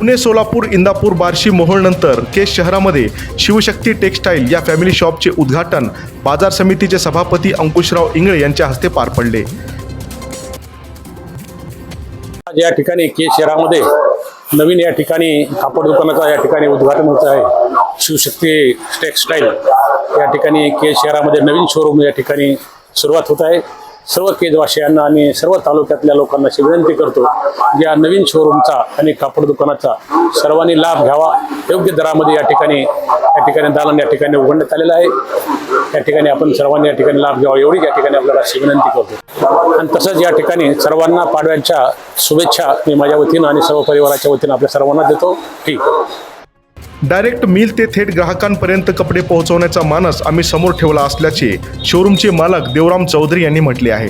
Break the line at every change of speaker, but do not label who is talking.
पुणे सोलापूर इंदापूर बार्शी मोहोळनंतर केस शहरामध्ये शिवशक्ती टेक्स्टाईल या फॅमिली शॉपचे उद्घाटन बाजार समितीचे सभापती अंकुशराव इंगळे यांच्या हस्ते पार पडले.
आज या ठिकाणी के शहरामध्ये नवीन या ठिकाणी कापड दुकानाचा या ठिकाणी उद्घाटन होत आहे. शिवशक्ती टेक्स्टाईल या ठिकाणी के शहरामध्ये नवीन शोरूम या ठिकाणी सुरुवात होत आहे. सर्व केजवासियांना आणि सर्व तालुक्यातल्या लोकांना अशी विनंती करतो या नवीन शोरूमचा आणि कापड दुकानाचा सर्वांनी लाभ घ्यावा. योग्य दरामध्ये या ठिकाणी या ठिकाणी दालन या ठिकाणी उघडण्यात आलेलं आहे. या ठिकाणी आपण सर्वांनी या ठिकाणी लाभ घ्यावा एवढी या ठिकाणी आपल्याला अशी विनंती करतो. आणि तसंच या ठिकाणी सर्वांना पाडव्यांच्या शुभेच्छा मी माझ्या वतीनं आणि सर्व परिवाराच्या वतीनं आपल्या सर्वांना देतो. ठीक आहे.
डायरेक्ट मिल ते थेट ग्राहकांपर्यंत कपडे पोहोचवण्याचा मानस आम्ही समोर ठेवला असल्याचे शोरूमचे मालक देवराम चौधरी यांनी म्हटले आहे.